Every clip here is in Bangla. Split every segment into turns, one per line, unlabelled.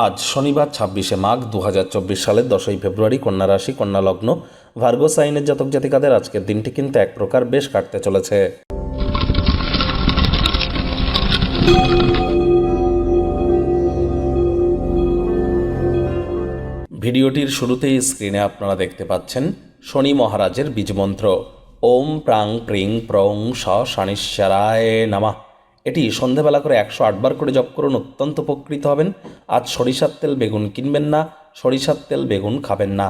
আজ শনিবার, ছাব্বিশে মাঘ দু হাজার চব্বিশ সালের দশই ফেব্রুয়ারি কন্যা রাশি, কন্যা লগ্ন, ভার্গো সাইনের জাতক জাতিকাদের আজকের দিনটি কিন্তু এক প্রকার বেশ কাটতে চলেছে। ভিডিওটির শুরুতেই স্ক্রিনে আপনারা দেখতে পাচ্ছেন শনি মহারাজের বীজমন্ত্র। ওম প্রাং প্রিং প্রং স শনিশ্বরায় নামা। এটি সন্ধেবেলা করে একশো আটবার করে জপ করুন, অত্যন্ত উপকৃত হবেন। আজ সরিষার তেল বেগুন কিনবেন না, সরিষার তেল বেগুন খাবেন না।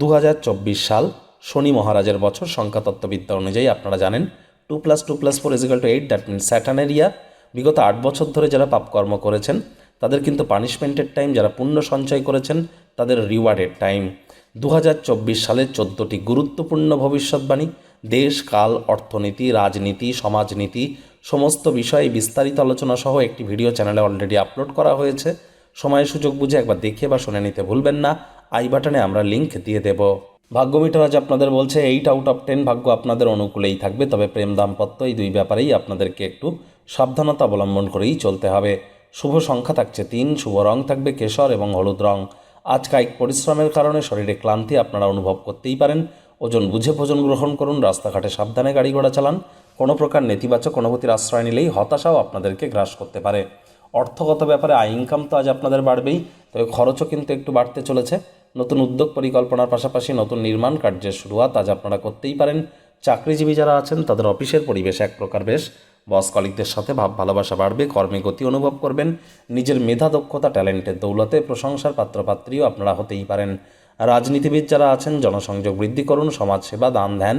দু হাজার চব্বিশ সাল শনি মহারাজের বছর সংখ্যাতত্ত্ববিদ্যা অনুযায়ী আপনারা জানেন, two plus two plus four is equal to eight, that mean স্যাটানের year বিগত আট বছর ধরে যারা পাপকর্ম করেছেন, তাদের কিন্তু পানিশমেন্টের টাইম, যারা পুণ্য সঞ্চয় করেছেন, তাদের রিওয়ার্ডের টাইম। দু হাজার চব্বিশ সালের চোদ্দোটি গুরুত্বপূর্ণ ভবিষ্যৎবাণী, দেশ, কাল, অর্থনীতি, রাজনীতি, সমাজনীতি সমস্ত বিষয়ে বিস্তারিত আলোচনা সহ একটি ভিডিও চ্যানেলে অলরেডি আপলোড করা হয়েছে। সময় সুযোগ বুঝে একবার দেখে বা শুনে নিতে ভুলবেন না। আই বাটনে আমরা লিংক দিয়ে দেব। ভাগ্য মিটার আজ আপনাদের বলছে এইট আউট অফ টেন ভাগ্য আপনাদের অনুকূলেই থাকবে, তবে প্রেম দাম্পত্য এই দুই ব্যাপারেই আপনাদেরকে একটু সাবধানতা অবলম্বন করেই চলতে হবে। শুভ সংখ্যা থাকছে তিন, শুভ রং থাকবে কেশর এবং হলুদ রং। আজ কায়িক পরিশ্রমের কারণে শরীরে ক্লান্তি আপনারা অনুভব করতেই পারেন। ওজন বুঝে ভোজন গ্রহণ করুন, রাস্তাঘাটে সাবধানে গাড়ি ঘোড়া চালান। কোনো প্রকার নেতিবাচক অনুভূতির আশ্রয় নিলেই হতাশাও আপনাদেরকে গ্রাস করতে পারে। অর্থগত ব্যাপারে আয় ইনকাম তো আজ আপনাদের বাড়বেই, তবে খরচও কিন্তু একটু বাড়তে চলেছে। নতুন উদ্যোগ পরিকল্পনার পাশাপাশি নতুন নির্মাণ কার্যের শুরুয়াত আজ আপনারা করতেই পারেন। চাকরিজীবী যারা আছেন, তাদের অফিসের পরিবেশ এক প্রকার বেশ। বস কলিকদের সাথে ভাব ভালোবাসা বাড়বে, কর্মে গতি অনুভব করবেন। নিজের মেধা, দক্ষতা, ট্যালেন্টের দৌলতে প্রশংসার পাত্রপাত্রীও আপনারা হতেই পারেন। রাজনীতিবিদ যারা আছেন, জনসংযোগ বৃদ্ধি করুন, সমাজসেবা, দান, ধ্যান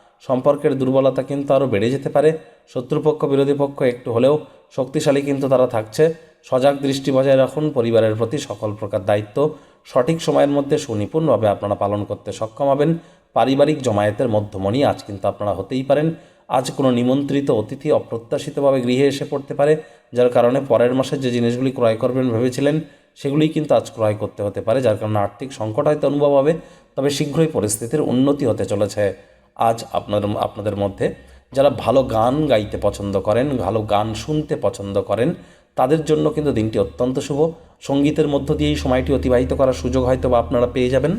সম্পর্কের দুর্বলতা কিন্তু আরও বেড়ে যেতে পারে। শত্রুপক্ষ, বিরোধী পক্ষ একটু হলেও শক্তিশালী কিন্তু তারা থাকছে। সজাগ দৃষ্টি বজায় রাখুন, পরিবারের প্রতি সকল প্রকার দায়িত্ব। সঠিক সময়ের মধ্যে সুনিপুণভাবে আপনারা পালন করতে সক্ষম হবেন। পারিবারিক জমায়েতের মধ্যমণি আজ কিন্তু আপনারা হতেই পারেন। আজ কোনো নিমন্ত্রিত অতিথি অপ্রত্যাশিতভাবে গৃহে এসে পড়তে পারে, যার কারণে পরের মাসে যে জিনিসগুলি ক্রয় করবেন ভেবেছিলেন, সেগুলি কিন্তু আজ ক্রয় করতে হতে পারে, যার কারণে আর্থিক সংকট হয়তো অনুভব হবে, তবে শীঘ্রই পরিস্থিতির উন্নতি হতে চলেছে। আজ আপনার আপনাদের মধ্যে যারা ভালো গান গাইতে পছন্দ করেন, ভালো গান শুনতে পছন্দ করেন, তাদের জন্য কিন্তু দিনটি অত্যন্ত শুভ। সঙ্গীতের মধ্য দিয়েই সময়টি অতিবাহিত করার সুযোগ হয়তো বা আপনারা পেয়ে যাবেন।